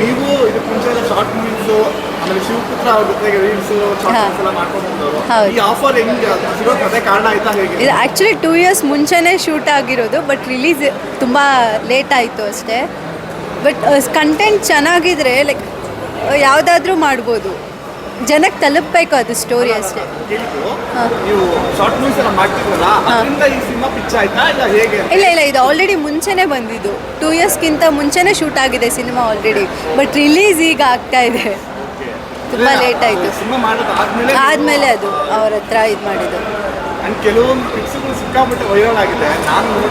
ನೀವು ಇದಕ್ಕೆ ಮುಂಚೆ ಎಲ್ಲ ಶಾರ್ಟ್ ಮೂವೀಸ್ ಆಮೇಲೆ ಶಿವಪುತ್ರ ಅವ್ರ ಜೊತೆಗೆ ರೀಲ್ಸ್ ಶಾರ್ಟ್. ಮೂವೀಸ್ ಎಲ್ಲ ಈ ಆಫರ್ ಹೆಂಗೆ? ಸಿಗೋ ಕಥೆ ಕಾರಣ ಆಯ್ತಾ ಹೇಗೆ? ಇದು ಆ್ಯಕ್ಚುಲಿ ಟೂ ಇಯರ್ಸ್ ಮುಂಚೆನೇ ಶೂಟ್ ಆಗಿರೋದು ಬಟ್ ರಿಲೀಸ್ ತುಂಬ ಲೇಟ್ ಆಯಿತು ಅಷ್ಟೇ. ಬಟ್ ಕಂಟೆಂಟ್ ಚೆನ್ನಾಗಿದ್ರೆ ಲೈಕ್ ಯಾವುದಾದ್ರೂ ಮಾಡ್ಬೋದು. ಜನಕ್ಕೆ ತಲುಪಬೇಕು ಅದು ಸ್ಟೋರಿ ಅಷ್ಟೇ. ನೀವು ಶಾರ್ಟ್ ಮೂವೀಸ್ ಎಲ್ಲ ಮಾಡ್ತಿದ್ರಲ್ಲ ಅದರಿಂದ ಈ ಸಿನಿಮಾ ಪಿಚ್ ಆಯ್ತಾ ಇಲ್ಲ ಹೇಗೆ ಇಲ್ಲ ಇಲ್ಲ ಇದು ಆಲ್ರೆಡಿ ಮುಂಚೆನೇ ಬಂದಿದ್ದು. ಟೂ ಇಯರ್ಸ್ಗಿಂತ ಮುಂಚೆನೇ ಶೂಟ್ ಆಗಿದೆ ಸಿನಿಮಾ ಆಲ್ರೆಡಿ ಬಟ್ ರಿಲೀಸ್ ಈಗ ಆಗ್ತಾ ಇದೆ. ತುಂಬ ಲೇಟ್ ಆಯಿತು. ಸಿನಿಮಾ ಮಾಡೋದು ಆದ್ಮೇಲೆ ಆದಮೇಲೆ ಅದು ಅವ್ರ ಹತ್ರ ಇದು ಮಾಡಿದ್ದು. ಅಂಡ್ ಕೆಲವೊಂದು ಪಿಕ್ಸ್ಗಳು ವೈರಲ್ ಆಗಿದೆ. ನಾನು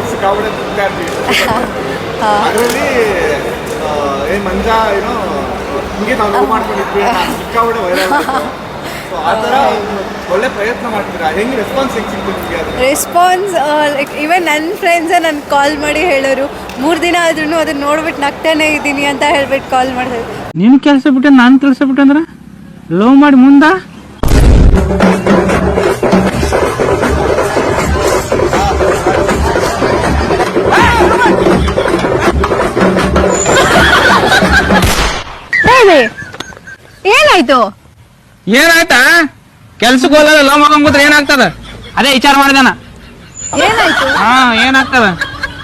ಅದರಲ್ಲಿ ಏನ್ ಮಂಜಾ ಏನೋ ಹಿಂಗೆ ನಾವು ಲವ್ ಮಾಡ್ಕೊಂಡಿದ್ವಿ ಸಿಕ್ಕಾಬಿಟ್ಟೆ ವೈರಲ್ ಸೊ ಆ ಥರ ಒಳ್ಳೆ ಪ್ರಯತ್ನ ಮಾಡ್ತೀರಾ? ಹೆಂಗೆ ರೆಸ್ಪಾನ್ಸ್ ಹೆಂಗೆ ನಿಮಗೆ ಅದು? ರೆಸ್ಪಾನ್ಸ್ ಲೈಕ್ ಇವನ್ ನನ್ನ ಫ್ರೆಂಡ್ಸೇ ನಾನು ಕಾಲ್ ಮಾಡಿ ಹೇಳೋರು ಮೂರು ದಿನ ಆದ್ರೂ ಅದನ್ನ ನೋಡ್ಬಿಟ್ಟು ನಗ್ತಾನೆ ಇದ್ದೀನಿ ಅಂತ ಹೇಳ್ಬಿಟ್ಟು ಕಾಲ್ ಮಾಡಿದ್ರು ನೀನು ಕೆಲಸ ಬಿಟ್ಟು ನಾನು ಕೆಲಸ ಬಿಟ್ಟು ಅಂದ್ರೆ? ಲವ್ ಮಾಡಿ ಮುಂದ? ಏನಾಯ್ತು? ಏನಾಯ್ತಾ? ಕೆಲ್ಸಕ್ಕೆ ಹೋಗಲ್ಲ ಲವ್ ಮಾಡ್ಕೊಂಡ್ ಕೂತ್ರೆ ಏನಾಗ್ತದ? ಅದೇ ವಿಚಾರ ಮಾಡಿದಾನ. ಏನಾಯ್ತು? ಹಾ ಏನಾಗ್ತದ?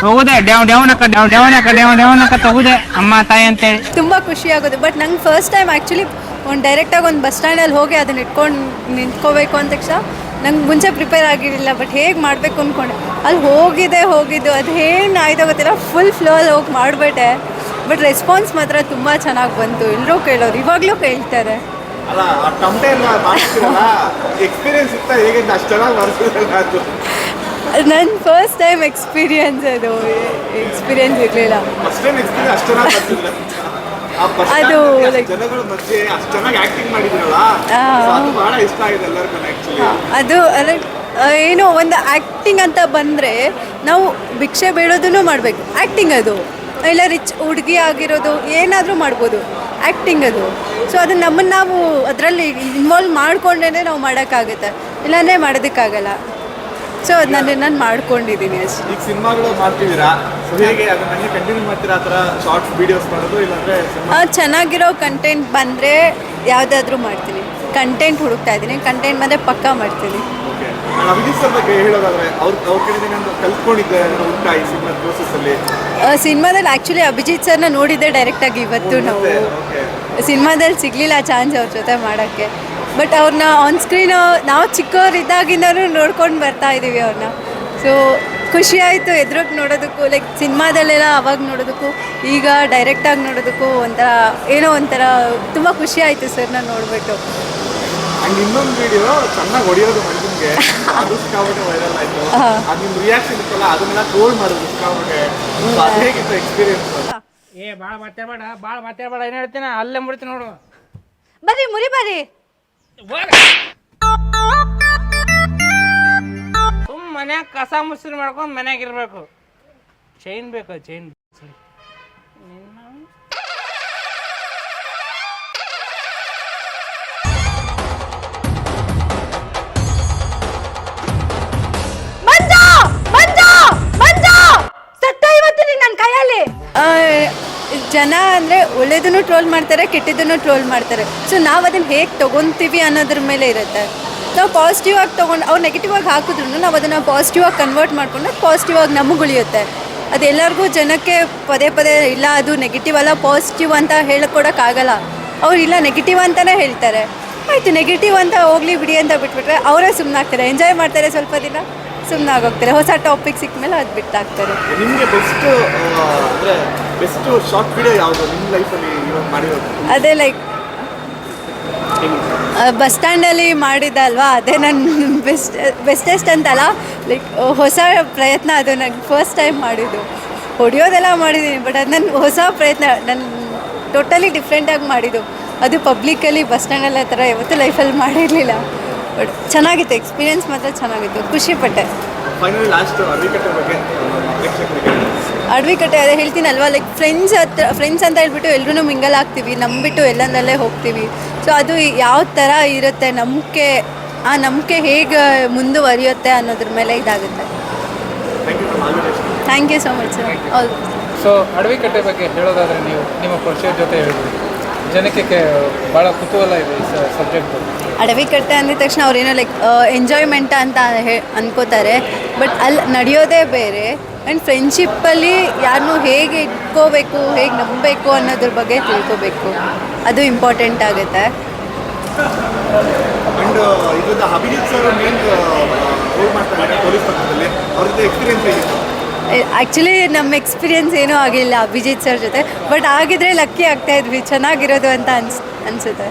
ಹೋಗುದೆ ಡ್ಯಾವ್ ಡ್ಯಾವನಕ್ಕ ಡ್ಯಾವ್ ಡ್ಯಾವನಕ್ಕ ಡ್ಯಾವ್ ಡ್ಯಾವನಕ್ಕ ತಗುದೆ ಅಮ್ಮ ತಾಯಿ ಅಂತೇಳಿ. ತುಂಬಾ ಖುಷಿ ಆಗುತ್ತೆ. ಬಟ್ ನಂಗೆ ಫಸ್ಟ್ ಟೈಮ್ ಆ್ಯಕ್ಚುಲಿ ಒಂದು ಡೈರೆಕ್ಟಾಗಿ ಒಂದು ಬಸ್ ಸ್ಟ್ಯಾಂಡಲ್ಲಿ ಹೋಗಿ ಅದನ್ನ ಇಟ್ಕೊಂಡು ನಿಂತ್ಕೋಬೇಕು ಅಂದ ತಕ್ಷಣ ನಂಗೆ ಮುಂಚೆ ಪ್ರಿಪೇರ್ ಆಗಿರಲಿಲ್ಲ. ಬಟ್ ಹೇಗೆ ಮಾಡಬೇಕು ಅಂದ್ಕೊಂಡೆ ಅಲ್ಲಿ ಹೋಗಿದೆ ಹೋಗಿದ್ದು. ಅದು ಏನು ಆಯ್ತೋ ಗೊತ್ತಿಲ್ಲ. ಫುಲ್ ಫ್ಲೋ ಅಲ್ಲಿ ಹೋಗಿ ಮಾಡಿಬಿಟ್ಟೆ. ಬಟ್ ರೆಸ್ಪಾನ್ಸ್ ಮಾತ್ರ ತುಂಬ ಚೆನ್ನಾಗಿ ಬಂತು. ಎಲ್ಲರೂ ಕೇಳೋರು ಇವಾಗಲೂ ಕೇಳ್ತಾರೆ. ಅಲ್ಲ ಆ ಟಮಟೆ ಎಲ್ಲ ಮಾಡ್ತೀರಲ್ಲ ಎಕ್ಸ್ಪೀರಿಯನ್ಸ್ ಇತ್ತ ಹೇಗೆ ಅಂತ ಅಷ್ಟು ಚೆನ್ನಾಗಿ ಬರ್ತಿರಲ್ಲ ಅದು. ನನ್ನ ಫಸ್ಟ್ ಟೈಮ್ ಎಕ್ಸ್ಪೀರಿಯನ್ಸ್ ಅದು. ಎಕ್ಸ್ಪೀರಿಯನ್ಸ್ ಇರಲಿಲ್ಲ. ಫಸ್ಟ್ ಟೈಮ್ ಎಕ್ಸ್ಪೀರಿಯನ್ಸ್ ಅಷ್ಟು ಚೆನ್ನಾಗಿ ಬರ್ತಿಲ್ಲ ಆ bus stand ಅದು ಅಲ್ಲಿ like- ಜನಗಳ ಮಧ್ಯೆ ಅಷ್ಟು ಚೆನ್ನಾಗಿ ಆಕ್ಟಿಂಗ್ ಮಾಡಿದ್ರಲ್ಲ ಆ. so ಅದು ಬಹಳ ಇಷ್ಟ ಆಗಿದೆ ಎಲ್ಲರಿಗೂ ಆಕ್ಚುಲಿ ಅದು ಅಲ್ಲ ಆ, ಏನೋ ಒಂದು ಆ್ಯಕ್ಟಿಂಗ್ ಅಂತ ಬಂದರೆ ನಾವು ಭಿಕ್ಷೆ ಬೇಡೋದನ್ನು ಮಾಡಬೇಕು. ಆ್ಯಕ್ಟಿಂಗ್ ಅದು. ಇಲ್ಲ ರಿಚ್ ಹುಡುಗಿ ಆಗಿರೋದು ಏನಾದರೂ ಮಾಡ್ಬೋದು ಆ್ಯಕ್ಟಿಂಗ್ ಅದು. ಸೊ ಅದು ನಮ್ಮನ್ನು ನಾವು ಅದರಲ್ಲಿ ಇನ್ವಾಲ್ವ್ ಮಾಡ್ಕೊಂಡೇ ನಾವು ಮಾಡೋಕ್ಕಾಗುತ್ತೆ. ಇಲ್ಲಾಂದರೆ ಮಾಡೋದಕ್ಕಾಗಲ್ಲ. ಸೊ ಅದು ನಾನು ನಾನು ಮಾಡ್ಕೊಂಡಿದ್ದೀನಿ ಅಷ್ಟೇ. ಈಗ ಸಿನಿಮಾಗಳು ಮಾಡ್ತಿದ್ದೀರಾ? ಸೊ ಹೇಗೆ ಅದನ್ನ ಹಂಗೆ ಕಂಟಿನ್ಯೂ ಮಾಡ್ತೀರಾ? ಆ ಥರ ಶಾರ್ಟ್ಸ್ ವಿಡಿಯೋಸ್ ಮಾಡೋದು ಇಲ್ಲಾಂದ್ರೆ ಚೆನ್ನಾಗಿರೋ ಕಂಟೆಂಟ್ ಬಂದರೆ ಯಾವುದಾದ್ರೂ ಮಾಡ್ತೀನಿ. ಕಂಟೆಂಟ್ ಹುಡುಕ್ತಾ ಇದ್ದೀನಿ. ಕಂಟೆಂಟ್ ಬಂದರೆ ಪಕ್ಕಾ ಮಾಡ್ತೀನಿ. ಓಕೆ ಸಿನಿಮಾದಲ್ಲಿ ಆ್ಯಕ್ಚುಲಿ ಅಭಿಜಿತ್ ಸರ್ನ ನೋಡಿದ್ದೆ ಡೈರೆಕ್ಟಾಗಿ ಇವತ್ತು ನಾವು. ಸಿನಿಮಾದಲ್ಲಿ ಸಿಗಲಿಲ್ಲ ಚಾನ್ಸ್ ಅವ್ರ ಜೊತೆ ಮಾಡೋಕ್ಕೆ. ಬಟ್ ಅವ್ರನ್ನ ಆನ್ ಸ್ಕ್ರೀನ್ ನಾವು ಚಿಕ್ಕವರಿದ್ದಾಗಿಂದನೂ ನೋಡ್ಕೊಂಡು ಬರ್ತಾ ಇದ್ದೀವಿ ಅವ್ರನ್ನ ಸೊ ಖುಷಿ ಆಯಿತು ಎದುರಿಗೆ ನೋಡೋದಕ್ಕೂ ಲೈಕ್ ಸಿನಿಮಾದಲ್ಲೆಲ್ಲ ಅವಾಗ ನೋಡೋದಕ್ಕೂ ಈಗ ಡೈರೆಕ್ಟಾಗಿ ನೋಡೋದಕ್ಕೂ ಒಂಥರ ಏನೋ ಒಂಥರ ತುಂಬ ಖುಷಿ ಆಯಿತು ಸರ್ನ ನೋಡಿಬಿಟ್ಟು. ಇನ್ನೊಂದು ವಿಡಿಯೋ ಚೆನ್ನಾಗಿ ಹೊಡೆಯೋದು ಏ ಭಾಳ ಮಾತಾಡ್ಬೇಡ ಭಾಳ ಮಾತಾಡ್ಬೇಡ ಏನ್ ಹೇಳ್ತೀನಿ? ಅಲ್ಲೇ ಮುಡಿತೀನಿ ನೋಡು. ಬರ್ರಿ ಮುರಿ ಬರ್ರಿ ಸುಮ್ ಮನ್ಯಾಗ ಕಸ ಮುಸ್ರಿ ಮಾಡ್ಕೊಂಡು ಮನ್ಯಾಗ ಇರ್ಬೇಕು. ಚೈನ್ ಬೇಕು ಚೈನ್ ಜನ ಅಂದರೆ ಒಳ್ಳೇದನ್ನು ಟ್ರೋಲ್ ಮಾಡ್ತಾರೆ ಕೆಟ್ಟದನ್ನು ಟ್ರೋಲ್ ಮಾಡ್ತಾರೆ. ಸೊ ನಾವು ಅದನ್ನು ಹೇಗೆ ತೊಗೊತೀವಿ ಅನ್ನೋದ್ರ ಮೇಲೆ ಇರುತ್ತೆ. ನಾವು ಪಾಸಿಟಿವ್ ಆಗಿ ತೊಗೊಂಡು, ಅವ್ರು ನೆಗೆಟಿವ್ ಆಗಿ ಹಾಕಿದ್ರು ನಾವು ಅದನ್ನು ಪಾಸಿಟಿವ್ ಆಗಿ ಕನ್ವರ್ಟ್ ಮಾಡಿಕೊಂಡು ಪಾಸಿಟಿವ್ ಆಗಿ ನಮಗೆ ಉಳಿಯುತ್ತೆ. ಅದೆಲ್ಲರಿಗೂ ಜನಕ್ಕೆ ಪದೇ ಪದೇ ಇಲ್ಲ, ಅದು ನೆಗೆಟಿವ್ ಅಲ್ಲ ಪಾಸಿಟಿವ್ ಅಂತ ಹೇಳ್ಕೊಡೋಕ್ಕಾಗಲ್ಲ ಅವ್ರು ಇಲ್ಲ ನೆಗೆಟಿವ್ ಅಂತಲೇ ಹೇಳ್ತಾರೆ. ಆಯಿತು ನೆಗೆಟಿವ್ ಅಂತ ಹೋಗಲಿ ಬಿಡಿ ಅಂತ ಬಿಟ್ಬಿಟ್ರೆ ಅವರೇ ಸುಮ್ಮನೆ ಆಗ್ತಾರೆ. ಎಂಜಾಯ್ ಮಾಡ್ತಾರೆ ಸ್ವಲ್ಪ ದಿನ ಸುಮ್ಮನಾಗೋಗ್ತಾರೆ ಹೊಸ ಟಾಪಿಕ್ ಸಿಕ್ಕ ಮೇಲೆ ಅದು ಬಿಟ್ಟಾಗ್ತಾರೆ. ನಿಮಗೆ ಬೆಸ್ಟ್ ಅಂದ್ರೆ ಬೆಸ್ಟ್ ಶಾರ್ಟ್ ವಿಡಿಯೋ ಯಾವುದು ನಿಮ್ಮ ಲೈಫಲ್ಲಿ ಇವಾಗ ಮಾಡಿರೋದು? ಅದೇ ಲೈಕ್ ಬಸ್ ಸ್ಟ್ಯಾಂಡಲ್ಲಿ ಮಾಡಿದ್ದಲ್ವಾ ಅದೇ ನನ್ನ ಬೆಸ್ಟ್ ಬೆಸ್ಟೆಸ್ಟ್ ಅಂತಲ್ಲ ಲೈಕ್ ಹೊಸ ಪ್ರಯತ್ನ ಅದು ನಂಗೆ ಫಸ್ಟ್ ಟೈಮ್ ಮಾಡಿದ್ದು. ಹೊಡೆಯೋದೆಲ್ಲ ಮಾಡಿದ್ದೀನಿ ಬಟ್ ಅದು ನನ್ನ ಹೊಸ ಪ್ರಯತ್ನ ನನ್ನ ಟೋಟಲಿ ಡಿಫ್ರೆಂಟಾಗಿ ಮಾಡಿದ್ದು. ಅದು ಪಬ್ಲಿಕ್ಕಲ್ಲಿ ಬಸ್ ಸ್ಟ್ಯಾಂಡಲ್ಲಿ ಆ ಥರ ಯಾವತ್ತೂ ಲೈಫಲ್ಲಿ ಮಾಡಿರಲಿಲ್ಲ. ಬಟ್ ಚೆನ್ನಾಗಿತ್ತು ಎಕ್ಸ್ಪೀರಿಯನ್ಸ್ ಮಾತ್ರ ಚೆನ್ನಾಗಿತ್ತು. ಖುಷಿಪಟ್ಟೆ ಫೈನಲಿ ಲಾಸ್ಟ್ ಬಗ್ಗೆ ಅಡ್ವಿಕಟ್ಟೆ ಅದೇ ಹೇಳ್ತೀನಲ್ವಾ ಲೈಕ್ ಫ್ರೆಂಡ್ಸ್ ಹತ್ರ ಫ್ರೆಂಡ್ಸ್ ಅಂತ ಹೇಳ್ಬಿಟ್ಟು ಎಲ್ಲರೂ ಮಿಂಗಲ್ ಆಗ್ತೀವಿ ನಂಬಿಟ್ಟು ಎಲ್ಲಂದಲ್ಲೇ ಹೋಗ್ತೀವಿ. ಸೊ ಅದು ಯಾವ ಥರ ಇರುತ್ತೆ ನಂಬಿಕೆ ಆ ನಂಬಿಕೆ ಹೇಗೆ ಮುಂದುವರಿಯುತ್ತೆ ಅನ್ನೋದ್ರ ಮೇಲೆ ಇದಾಗುತ್ತೆ. Thank you so much sir also so Adavikatte ಬಗ್ಗೆ ಹೇಳೋದಾದ್ರೆ ನೀವು ನಿಮ್ಮ ಪರಿಚಯದ ಜೊತೆ ಹೇಳಿದ್ರಿ ಜನಕ್ಕೆ ಭಾಳ ಕುತೂಹಲ ಇದೆ ಈ ಸಬ್ಜೆಕ್ಟ್ ಅಡವಿ ಕಟ್ಟೆ ಅಂದಿದ ತಕ್ಷಣ ಅವ್ರೇನೋ ಲೈಕ್ ಎಂಜಾಯ್ಮೆಂಟ್ ಅಂತ ಹೇ ಅನ್ಕೋತಾರೆ. ಬಟ್ ಅಲ್ಲಿ ನಡೆಯೋದೇ ಬೇರೆ. ಆ್ಯಂಡ್ ಫ್ರೆಂಡ್ಶಿಪ್ಪಲ್ಲಿ ಯಾರನ್ನೂ ಹೇಗೆ ಇಟ್ಕೋಬೇಕು ಹೇಗೆ ನಂಬಬೇಕು ಅನ್ನೋದ್ರ ಬಗ್ಗೆ ತಿಳ್ಕೋಬೇಕು. ಅದು ಇಂಪಾರ್ಟೆಂಟ್ ಆಗುತ್ತೆ. ಆ್ಯಕ್ಚುಲಿ ನಮ್ಮ ಎಕ್ಸ್ಪೀರಿಯೆನ್ಸ್ ಏನೂ ಆಗಿಲ್ಲ ಅಭಿಜಿತ್ ಸರ್ ಜೊತೆ. ಬಟ್ ಆಗಿದ್ರೆ ಲಕ್ಕಿ ಆಗ್ತಾ ಇದ್ವಿ. ಚೆನ್ನಾಗಿರೋದು ಅಂತ ಅನ್ಸ್ ಅನಿಸುತ್ತೆ.